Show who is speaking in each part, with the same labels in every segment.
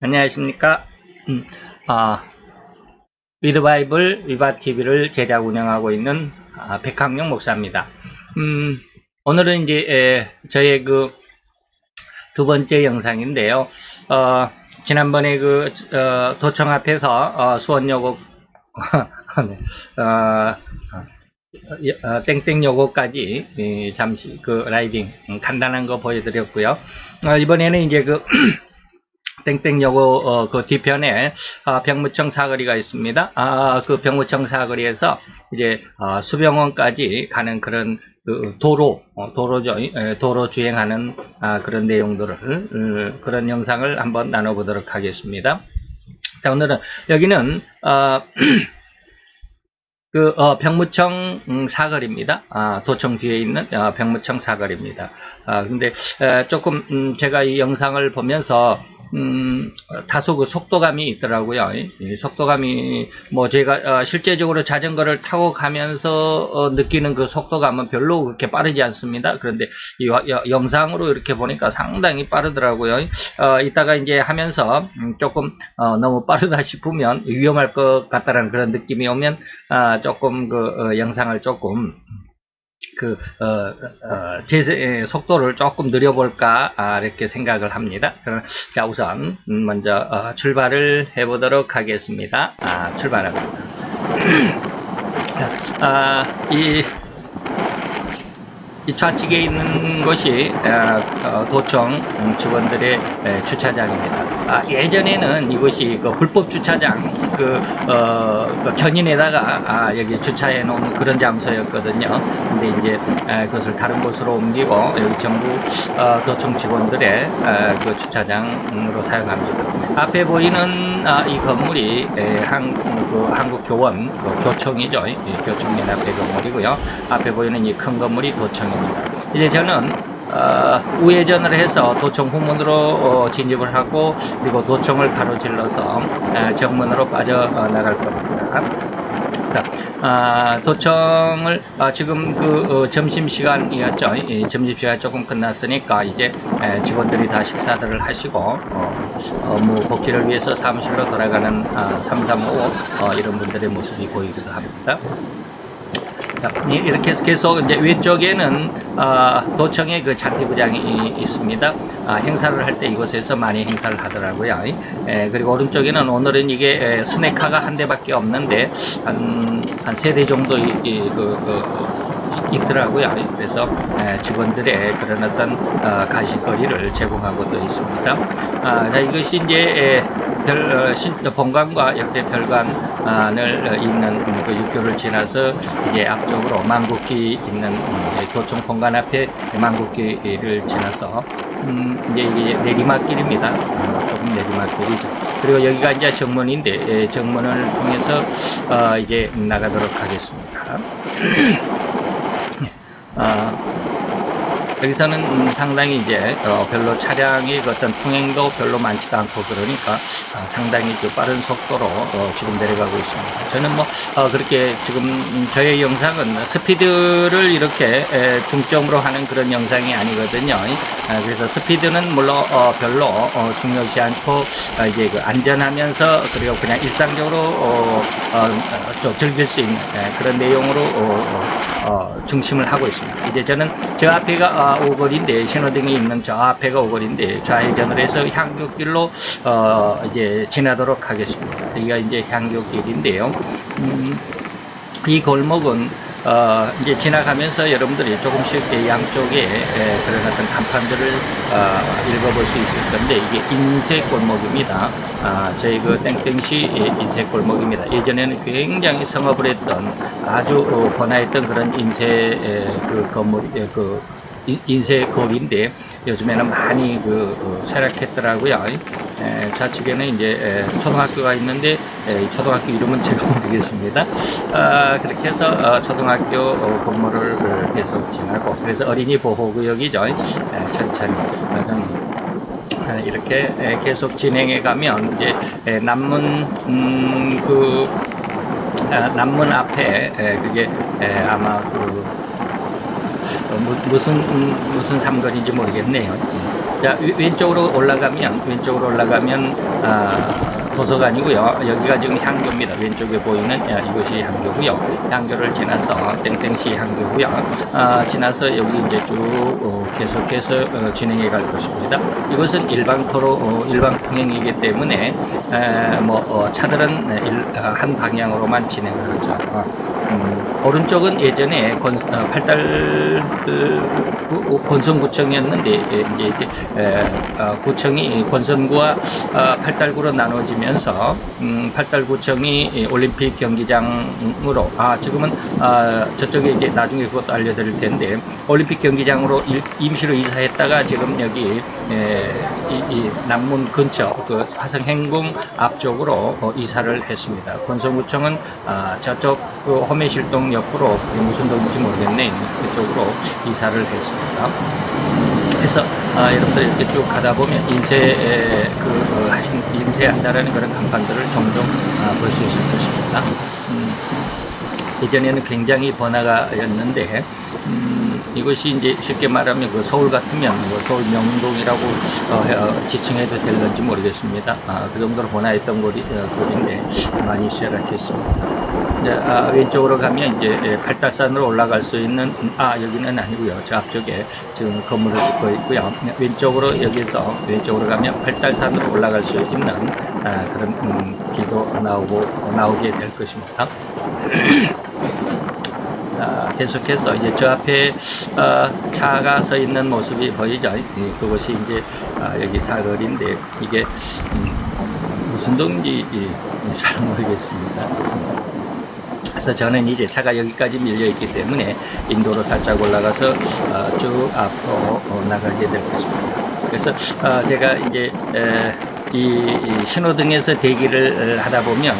Speaker 1: 안녕하십니까. 음, 아, 위드바이블 위바TV를 제작 운영하고 있는 아, 백학용 목사입니다. 음, 오늘은 이제 에, 저의 그 두 번째 영상인데요. 어, 지난번에 그 어, 도청 앞에서 어, 수원여고 네, 어, 어, 땡땡여고까지 예, 잠시 그 라이딩 음, 간단한 거 보여드렸고요. 어, 이번에는 이제 그 땡땡여고 어, 그 뒤편에 아, 병무청 사거리가 있습니다. 아, 그 병무청 사거리에서 이제 아, 수병원까지 가는 그런 그 도로 어, 도로죠 에, 도로 주행하는 아, 그런 내용들을 음, 그런 영상을 한번 나눠보도록 하겠습니다. 자 오늘은 여기는 어, 그 어, 병무청 음, 사거리입니다. 아, 도청 뒤에 있는 어, 병무청 사거리입니다. 아, 근데 에, 조금 음, 제가 이 영상을 보면서 음, 다소 그 속도감이 있더라고요. 이 속도감이, 뭐 제가 어, 실제적으로 자전거를 타고 가면서 어, 느끼는 그 속도감은 별로 그렇게 빠르지 않습니다. 그런데 이 영상으로 이렇게 보니까 상당히 빠르더라고요. 어, 이따가 이제 하면서 음, 조금 어, 너무 빠르다 싶으면 위험할 것 같다라는 그런 느낌이 오면 아, 조금 그 어, 영상을 조금 그, 어, 어, 제 에, 속도를 조금 늘려볼까, 아, 이렇게 생각을 합니다. 그럼, 자, 우선, 음, 먼저, 어, 출발을 해보도록 하겠습니다. 아, 출발합니다. 아, 이, 이 좌측에 있는 곳이 어, 어, 도청 음, 직원들의 에, 주차장입니다. 아, 예전에는 이곳이 그 불법 주차장 그, 어, 그 견인에다가 아, 여기 주차해 놓은 그런 장소였거든요. 근데 이제 에, 그것을 다른 곳으로 옮기고 여기 전부 어, 도청 직원들의 에, 그 주차장으로 사용합니다. 앞에 보이는 아, 이 건물이 그 한국 교원 그 교청이죠. 앞에 건물이고요. 앞에 보이는 이 큰 건물이 도청입니다. 이제 저는 어, 우회전을 해서 도청 후문으로 어, 진입을 하고 그리고 도청을 가로질러서 에, 정문으로 빠져나갈 겁니다. 자, 아, 도청을 아, 지금 그 어, 점심 시간이었죠. 점심 시간 조금 끝났으니까 이제 에, 직원들이 다 식사들을 하시고 어, 업무 복귀를 위해서 사무실로 돌아가는 아, 335 어, 이런 분들의 모습이 보이기도 합니다. 자, 이- 이렇게 해서 계속 이제 위쪽에는 아, 도청의 그 잔디부장이 이- 있습니다. 아, 행사를 할 때 이곳에서 많이 행사를 하더라고요. 에, 그리고 오른쪽에는 오늘은 이게 에, 스네카가 한 대밖에 없는데 한 한 세 대 정도 이, 이- 그, 그, 이- 있더라고요. 그래서 에, 직원들의 그런 어떤 어, 간식거리를 제공하고도 있습니다. 아, 자, 이것이 이제 에, 별, 어, 신, 본관과 옆에 별관 을 어, 있는 음, 그 육교를 지나서 이제 앞쪽으로 만국기 있는 음, 예, 앞에 만국기를 지나서 음, 이제 이게 내리막길입니다. 어, 조금 내리막길이죠. 그리고 여기가 이제 정문인데 예, 정문을 통해서 어, 이제 나가도록 하겠습니다. 어, 여기서는 음, 상당히 이제 어, 별로 차량의 그 어떤 통행도 별로 많지도 않고 그러니까 아, 상당히 그 빠른 속도로 어, 지금 내려가고 있습니다. 저는 뭐 어, 그렇게 지금 음, 저의 영상은 스피드를 이렇게 에, 중점으로 하는 그런 영상이 아니거든요. 아, 그래서 스피드는 물론 어, 별로 어, 중요시 않고 어, 이제 그 안전하면서 그리고 그냥 일상적으로 어, 어, 어, 좀 즐길 수 있는 에, 그런 내용으로 어, 어, 어, 중심을 하고 있습니다. 이제 저는 저 앞에가 아, 오거리인데 신호등이 있는 저 앞에가 오거리인데 좌회전을 해서 향교길로 어, 이제 지나도록 하겠습니다. 여기가 이제 향교길인데요. 음, 이 골목은 어, 이제 지나가면서 여러분들이 조금씩 이 양쪽에 에, 그런 어떤 간판들을 어, 읽어볼 수 있을 건데 이게 인쇄 골목입니다. 아, 저희 그 땡땡시 예, 인쇄 골목입니다. 예전에는 굉장히 성업을 했던 아주 어, 번화했던 그런 인쇄 에, 그 건물 에, 그 인- 인쇄 거리인데 요즘에는 많이 그 어, 쇠락했더라고요. 에, 좌측에는 이제 에, 초등학교가 있는데 에, 이 초등학교 이름은 제가 모르겠습니다. 아, 그렇게 해서 어, 초등학교 어, 건물을 어, 계속 지나고 그래서 어린이 보호구역이죠. 에, 천천히 그래서 아, 이렇게 에, 계속 진행해 가면 이제 에, 남문 음, 그 아, 남문 앞에 에, 그게 에, 아마 그 어, 무, 무슨 음, 무슨 삼거리인지 모르겠네요. 자, 위- 왼쪽으로 올라가면, 왼쪽으로 올라가면, 아, 도서관이고요. 여기가 지금 향교입니다. 왼쪽에 보이는 아, 이것이 향교고요. 향교를 지나서 땡땡시 향교고요. 아, 지나서 여기 이제 쭉 어, 계속해서 어, 진행해 갈 것입니다. 이것은 일방도로 어, 일방 통행이기 때문에 에, 뭐 어, 차들은 일, 아, 한 방향으로만 진행을 하죠. 어, 음, 오른쪽은 예전에 권, 어, 팔달 그, 구- 권선구청이었는데 예, 이제, 이제 에, 어, 구청이 권선구와 어, 팔달구로 나눠지면서 음, 팔달구청이 이 올림픽 경기장으로 아 지금은 아, 저쪽에 이제 나중에 그것도 알려드릴 텐데 올림픽 경기장으로 일- 임시로 이사했다가 지금 여기 에, 이, 이 남문 근처 그 화성행궁 앞쪽으로 어, 이사를 했습니다. 권선구청은 아, 저쪽 그 호매실동 옆으로 무슨 동인지 모르겠네 그쪽으로 이사를 했습니다. 그래서 아, 여러분들 이렇게 쭉 가다 보면 인쇄 에, 그 어, 하신 인쇄한다라는 그런 간판들을 종종 아, 볼수 있을 것입니다. 음, 예전에는 굉장히 번화가였는데 음, 이것이 이제 쉽게 말하면 그 서울 같으면 뭐 서울 명동이라고 어, 해- 어, 지칭해도 될는지 모르겠습니다. 아, 그 정도로 번화했던 곳이, 어, 곳인데 많이 쇠락했습니다. 이제 아, 왼쪽으로 가면 이제 예, 팔달산으로 올라갈 수 있는 음, 아 여기는 아니고요. 저 앞쪽에 지금 건물을 짓고 있고요. 왼쪽으로 여기서 왼쪽으로 가면 팔달산으로 올라갈 수 있는 아, 그런 음, 길도 나오고 나오게 될 것입니다. 아, 계속해서 이제 저 앞에 어, 차가 서 있는 모습이 보이죠. 예, 그것이 이제 아, 여기 사거리인데 이게 음, 무슨 예, 잘 모르겠습니다. 그래서 저는 이제 차가 여기까지 밀려 있기 때문에 인도로 살짝 올라가서 어, 쭉 앞으로 어, 나가게 될 것입니다. 그래서 어, 제가 이제 에, 이, 이 신호등에서 대기를 어, 하다 보면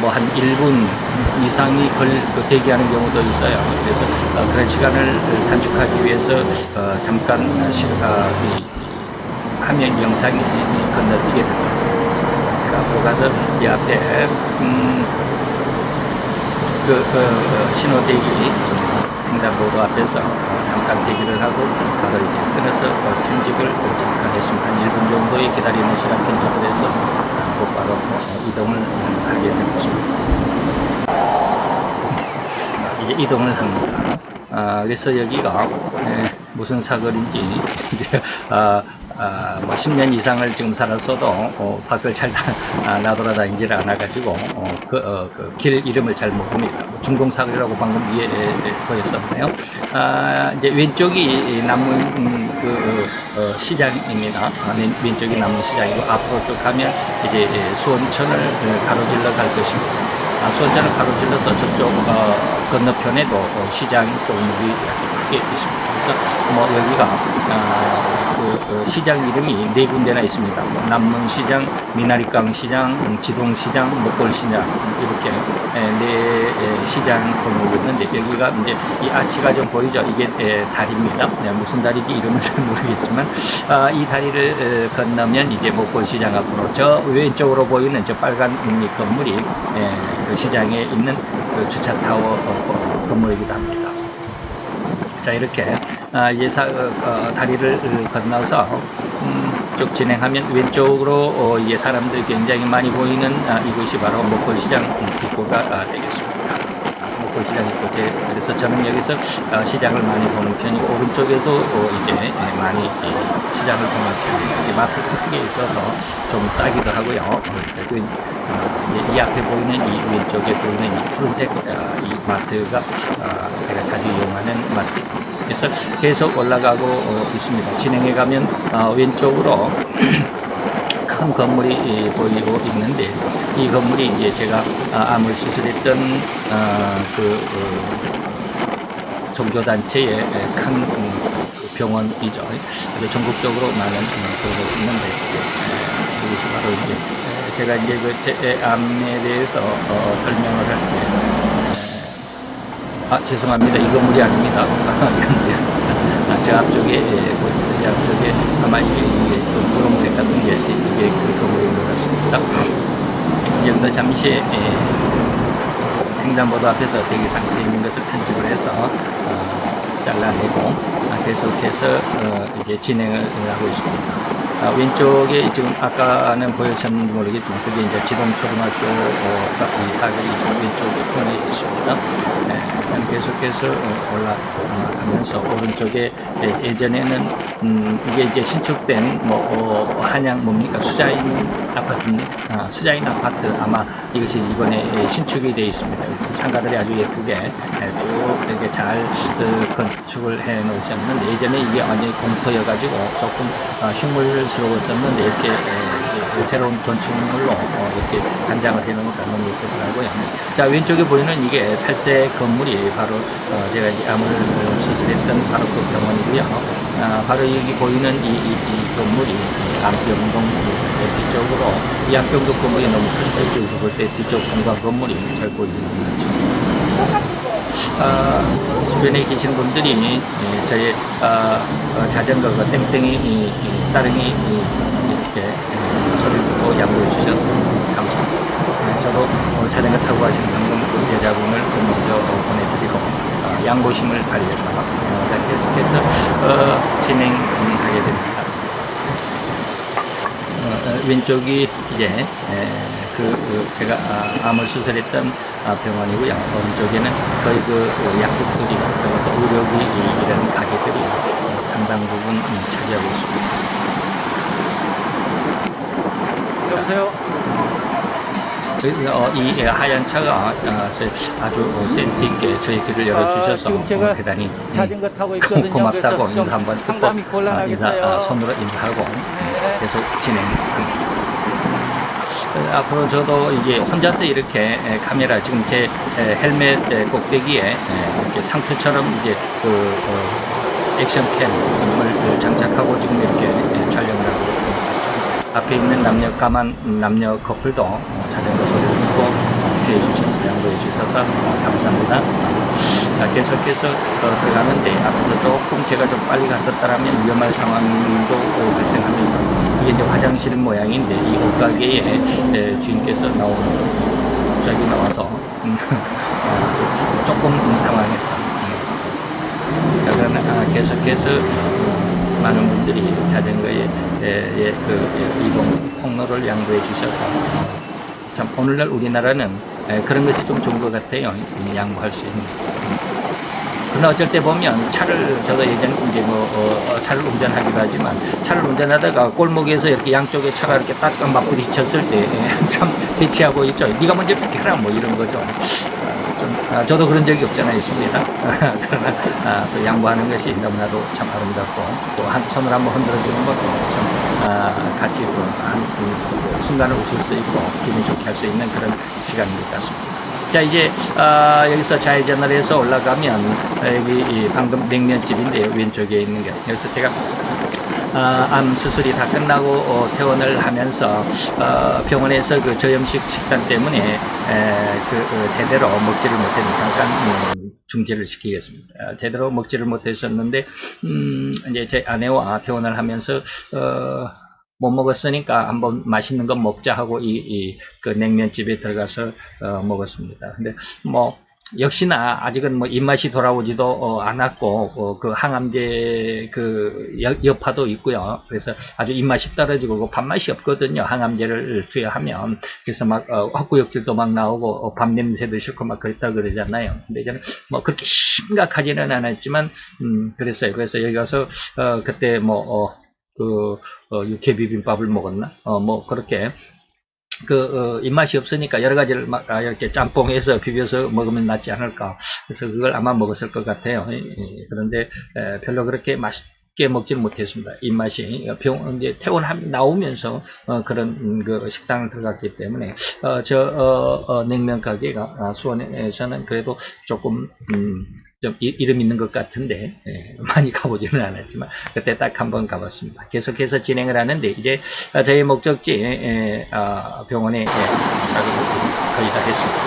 Speaker 1: 뭐 한 1분 이상이 걸그 대기하는 경우도 있어요. 그래서 어, 그런 시간을 단축하기 위해서 어, 잠깐 화면 영상이 건너뛰게 됩니다. 제가 앞으로 가서 이 앞에 음, 그, 그 어, 신호 대기 횡단보도 앞에서 어, 잠깐 대기를 하고 바로 이제 끊어서 어, 편집을 어, 잠깐 했습니다. 한 1분 정도의 기다리는 시간 편집을 해서 어, 곧바로 어, 이동을 음, 하게 될 것입니다. 아, 이제 이동을 합니다. 아, 그래서 여기가 예, 무슨 사거리인지 이제 아, 아, 뭐 10년 이상을 지금 살았어도 어, 밖을 잘 나, 아, 나돌아다니지를 않아가지고 어, 그, 어, 그 길 이름을 잘 모릅니다. 뭐 중동사거리라고 방금 위에 에, 보였었나요? 아, 이제 왼쪽이 이 남문 음, 그 어, 시장입니다. 아, 왼, 왼쪽이 남문 시장이고 앞으로 쭉 가면 이제 예, 수원천을 어, 가로질러 갈 것입니다. 아, 수원천을 가로질러서 저쪽 어, 건너편에도 어, 시장 종목이 크게 있습니다. 그래서 뭐 여기가 아, 그, 어, 시장 이름이 네 군데나 있습니다. 뭐 남문시장, 미나리강 시장, 음, 지동시장, 목골시장 이렇게 에, 네 에, 시장 골목이 있는데 여기가 이제 이 아치가 좀 보이죠? 이게 에, 다리입니다. 네, 무슨 다리인지 이름은 잘 모르겠지만 아, 이 다리를 에, 건너면 이제 목골시장 앞으로 저 왼쪽으로 보이는 저 빨간 이 건물이 에, 그 시장에 있는 그 주차 타워 어, 어, 건물이기도 합니다. 자 이렇게 아, 이제 사, 어, 어, 다리를 어, 건너서 음, 쭉 진행하면 왼쪽으로 어, 이제 사람들이 굉장히 많이 보이는 아, 이곳이 바로 목골시장 입구가 아, 되겠습니다. 아, 목골시장 입구 제, 그래서 저는 여기서 어, 시장을 많이 보는 편이고 오른쪽에도 어, 이제 예, 많이 이, 시장을 보는. 이게 마트가 크게 있어서 좀 싸기도 하고요. 어, 그래서 이제 이 앞에 보이는 이 왼쪽에 보이는 이 푸른색 어, 이 마트가 어, 제가 자주 이용하는 마트. 그래서 계속 올라가고 어, 있습니다. 진행해 가면 어, 왼쪽으로 큰 건물이 예, 보이고 있는데 이 건물이 이제 제가 아, 암을 수술했던 어, 그 어, 종교단체의 예, 큰 음, 그 병원이죠. 전국적으로 많은 음, 그런 곳이 있는데 예, 이것이 바로 이제 예, 제가 이제 그제 암에 대해서 어, 설명을 할때 아, 죄송합니다. 이 건물이 아닙니다. 아, 저 앞쪽에, 예, 앞쪽에 아마 이게, 이게 좀 분홍색 같은 게, 이게 그 건물인 것 같습니다. 여기서 잠시, 예, 횡단보도 앞에서 대기 상태에 있는 것을 편집을 해서, 어, 자, 잘라내고 아, 계속해서 어, 이제 진행을 하고 있습니다. 아, 왼쪽에 지금 아까는 보였었는지 모르겠지만 그게 이제 지동초등학교 어, 이 지금 왼쪽에 편에 있습니다. 네, 계속해서 어, 올라가면서 오른쪽에 예, 예전에는 음, 이게 이제 신축된 뭐 어, 한양 뭡니까 수자인 아파트입니다. 아, 수자인 아파트 아마 이것이 이번에 예, 신축이 되어 있습니다. 그래서 상가들이 아주 예쁘게 예, 쭉 이렇게 잘 어, 건축을 해 놓으셨는데 예전에 이게 완전히 공터여 가지고 조금 어, 흉물스러웠었는데 이렇게 예, 예, 새로운 건축물로 어, 이렇게 단장을 해 놓으니까 너무 예쁘더라고요. 자 왼쪽에 보이는 이게 살색 건물이 바로 어, 제가 암을 수술했던 바로 그 병원이고요. 아, 바로 여기 보이는 이, 이, 이 건물이 이 안병동 뒤쪽으로 이 안병동 건물이 너무 큰데 여기서 볼 때 뒤쪽 공간 건물이 잘 보이는 거죠. 아, 주변에 계신 분들이 예, 저희 아, 어, 자전거가 땡땡이 이, 이, 따릉이 이, 이렇게 예, 소리를 듣고 양보해 주셔서 감사합니다. 네, 저도 어, 자전거 타고 가신 방금 그 여자분을 좀 먼저 어, 보내드리고 어, 양보심을 발휘해서 계속해서 어, 진행하게 됩니다. 어, 어, 왼쪽이 이제 에, 그, 그 제가 아, 암을 수술했던 아, 병원이고요. 오른쪽에는 거의 그 어, 약국들이 또 의료기 이- 이런 가게들이 어, 상당 부분 음, 차지하고 있습니다.
Speaker 2: 여보세요?
Speaker 1: 어, 이 예, 하얀 차가 어, 저희 아주 어, 센스 있게 저희 길을 열어주셔서
Speaker 2: 아,
Speaker 1: 어, 대단히 음,
Speaker 2: 자전거 타고 있거든요.
Speaker 1: 고맙다고 인사 한번 듣고 어. 인사, 어, 손으로 인사하고
Speaker 2: 네.
Speaker 1: 계속 진행합니다. 어, 앞으로 저도 이제 혼자서 이렇게 에, 카메라 지금 제 에, 헬멧 에, 꼭대기에 에, 이렇게 상투처럼 이제 그 어, 액션캠을 장착하고 지금 이렇게 에, 촬영을 하고. 앞에 있는 남녀 까만 남녀 커플도 어, 듣고 어, 피해 주셔서 양보해 주셔서 어, 감사합니다. 자, 계속해서 어, 들어가는데 앞으로 조금 제가 좀 빨리 갔었다면 위험할 상황도 어, 발생합니다. 이게 이제 화장실 모양인데 이 옷가게에 에, 주인께서 나오는 갑자기 나와서 음, 어, 조금 당황했다. 음. 자, 그러면 아, 계속해서 많은 분들이 자전거에 에, 예, 그 예, 이동 통로를 양보해 주셔서 어, 참 오늘날 우리나라는 에, 그런 것이 좀 좋은 것 같아요. 음, 양보할 수 있는. 음. 그러나 어쩔 때 보면 차를 저도 예전 이제 뭐 어, 어, 차를 운전하기도 하지만 차를 운전하다가 골목에서 이렇게 양쪽에 차가 이렇게 딱 맞부딪혔을 때 참 대치하고 있죠. 네가 먼저 비켜라 뭐 이런 거죠. 아, 좀, 아, 저도 그런 적이 없잖아 있습니다. 그러나 아, 또 양보하는 것이 너무나도 참 아름답고 또 한 손을 한번 흔들어주는 것도 참 아, 같이 또한 그 순간을 웃을 수 있고 기분 좋게 할 수 있는 그런 시간인 것 같습니다. 자 이제 아, 여기서 좌회전을 해서 올라가면 아, 여기 이 방금 냉면집인데 왼쪽에 있는 게 그래서 제가 아, 암 수술이 다 끝나고 어, 퇴원을 하면서 어, 병원에서 그 저염식 식단 때문에 에, 그 어, 제대로 먹지를 못했는데 잠깐 음, 중지를 시키겠습니다. 아, 제대로 먹지를 못했었는데 음, 이제 제 아내와 퇴원을 하면서 어, 못 먹었으니까 한번 맛있는 거 먹자 하고 이, 이, 그 냉면집에 들어가서 어, 먹었습니다. 근데 뭐 역시나 아직은 뭐 입맛이 돌아오지도 어, 않았고 어, 그 항암제 그 여- 여파도 있고요. 그래서 아주 입맛이 떨어지고 그 밥맛이 없거든요. 항암제를 투여하면 그래서 막 어, 헛구역질도 막 나오고 어, 밥 냄새도 싫고 막 그랬다 그러잖아요. 근데 저는 뭐 그렇게 심각하지는 않았지만 음 그랬어요. 그래서 여기 가서 어, 그때 뭐 어, 그 어, 육회 비빔밥을 먹었나? 어, 뭐 그렇게 그 어, 입맛이 없으니까 여러 가지를 막 아, 이렇게 짬뽕해서 비벼서 먹으면 낫지 않을까. 그래서 그걸 아마 먹었을 것 같아요. 그런데 에, 별로 그렇게 맛있 게 먹지는 못했습니다. 입맛이 병 이제 퇴원 나오면서 어, 그런 음, 그 식당을 들어갔기 때문에 어, 저 어, 어, 냉면 가게가 아, 수원에서는 그래도 조금 음, 좀 이- 이름 있는 것 같은데 예, 많이 가보지는 않았지만 그때 딱 한 번 가봤습니다. 계속해서 진행을 하는데 이제 아, 저희 목적지 에, 아, 병원에 예, 작업을 거의 다 했습니다.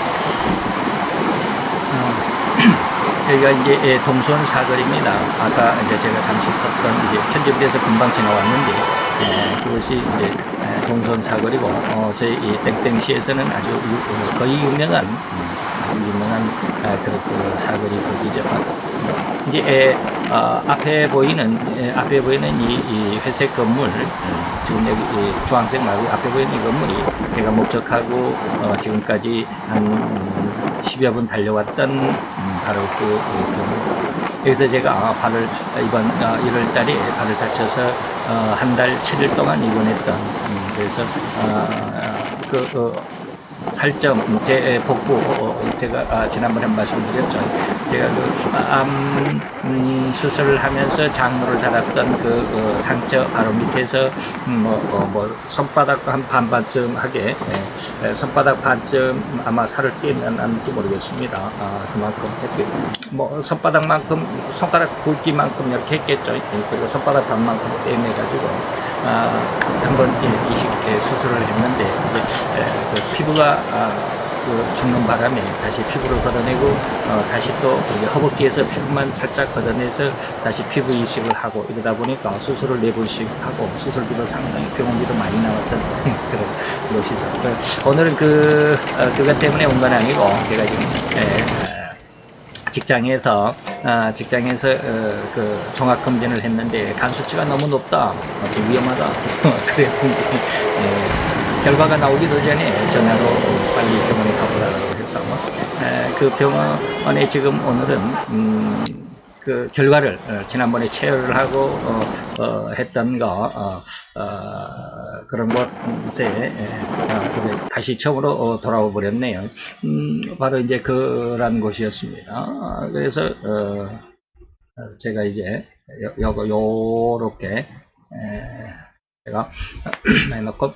Speaker 1: 어, 여기가 이제 예, 동수원 사거리입니다. 아까 이제 제가 잠시 썼던 이제 편집돼서 금방 지나왔는데 예, 그것이 이제 에, 동수원 사거리고 어, 저희 이 땡땡시에서는 아주 유- 어, 거의 유명한 음, 유명한 아, 그 사거리 거기죠. 이제 에, 어, 앞에 보이는 에, 앞에 보이는 이, 이 회색 건물 음, 지금 여기 이 주황색 말고 앞에 보이는 이 건물이 제가 목적하고 어, 지금까지 한 음, 10여 분 달려왔던 음, 바로 그, 그 건물. 여기서 제가 발을 이번 어, 1월 달에 발을 다쳐서 어, 한달 7일 동안 입원했던 음, 그래서 어, 어, 그 어, 살점 제 복부 어, 제가 아, 지난번에 말씀드렸죠. 제가 그암 음, 수술을 하면서 장로를 달았던 그 어, 상처 바로 밑에서 음, 뭐, 어, 뭐 손바닥 한 반반쯤 하게 예, 예, 손바닥 반쯤 아마 살을 떼었는지 모르겠습니다. 아, 그만큼 했고 뭐 손바닥만큼 손가락 굵기만큼 이렇게 했겠죠. 예, 그리고 손바닥 반만큼 떼내가지고 아, 한번 이- 이식 예, 수술을 했는데 이제 에, 그 피부가 아, 그 죽는 바람에 다시 피부를 걷어내고 어, 다시 또 허벅지에서 피부만 살짝 걷어내서 다시 피부 이식을 하고 이러다 보니까 수술을 네 번씩 하고 수술비도 상당히 병원비도 많이 나왔던 그런 것이죠. 그, 오늘은 그 어, 그것 때문에 온 건 아니고 제가 지금 에, 직장에서 아, 직장에서 어, 그 종합 검진을 했는데 간 수치가 너무 높다, 어, 좀 위험하다. 그랬는데 예, 결과가 나오기도 전에 전화로 빨리 병원에 가보라고 해서 에, 그 병원에 지금 오늘은 음, 그 결과를 어, 지난번에 체열을 하고 어, 어, 했던 거 어, 어, 그런 것에 그게 다시 처음으로 어, 돌아와 버렸네요. 음, 바로 이제 그런 곳이었습니다. 아, 그래서 제가 이제 요, 요거 요렇게 에, 제가 해놓고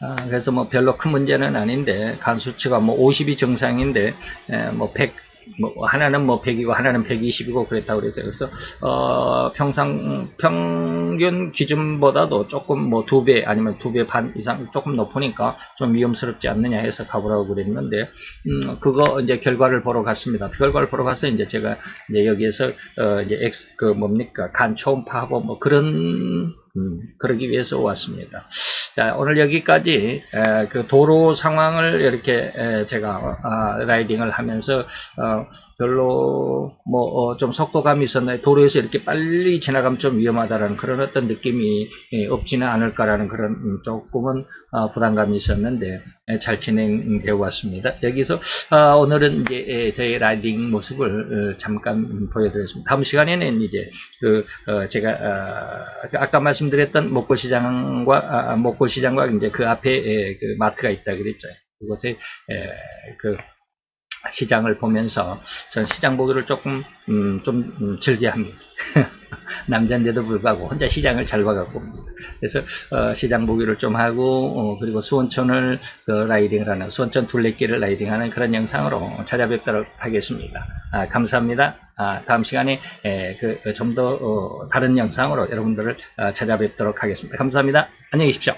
Speaker 1: 아, 그래서 뭐 별로 큰 문제는 아닌데 간 수치가 뭐 50이 정상인데 에, 뭐 100, 뭐 하나는 뭐 100이고 하나는 120이고 그랬다고 그래서 그래서 어, 평상 평균 기준보다도 조금 뭐 두 배 아니면 두 배 반 이상 조금 높으니까 좀 위험스럽지 않느냐 해서 가보라고 그랬는데 음, 그거 이제 결과를 보러 갔습니다. 결과를 보러 가서 이제 제가 이제 여기에서 어, 이제 X 그 뭡니까 간 초음파하고 뭐 그런 음, 그러기 위해서 왔습니다. 자, 오늘 여기까지 에, 그 도로 상황을 이렇게 에, 제가 아, 라이딩을 하면서 어, 별로 뭐좀 속도감이 있었나요? 도로에서 이렇게 빨리 지나가면 좀 위험하다라는 그런 어떤 느낌이 예, 없지는 않을까라는 그런 음, 조금은 어, 부담감이 있었는데 에, 잘 진행되어 왔습니다. 여기서 아, 오늘은 이제 에, 저희 라이딩 모습을 어, 잠깐 음, 보여드렸습니다. 다음 시간에는 이제 그 어, 제가 아, 아까 말씀드렸던 목포시장과 아, 목포시장과 이제 그 앞에 에, 그 마트가 있다 그랬죠. 그곳에 에, 그 시장을 보면서 전 시장 보기를 조금 음, 좀 음, 즐겨합니다. 남자인데도 불구하고 혼자 시장을 잘 봐갖고 그래서 어, 시장 보기를 좀 하고 어, 그리고 수원천을 그 라이딩을 하는 수원천 둘레길을 라이딩하는 그런 영상으로 찾아뵙도록 하겠습니다. 아, 감사합니다. 아, 다음 시간에 그, 좀더 어, 다른 영상으로 여러분들을 어, 찾아뵙도록 하겠습니다. 감사합니다. 안녕히 계십시오.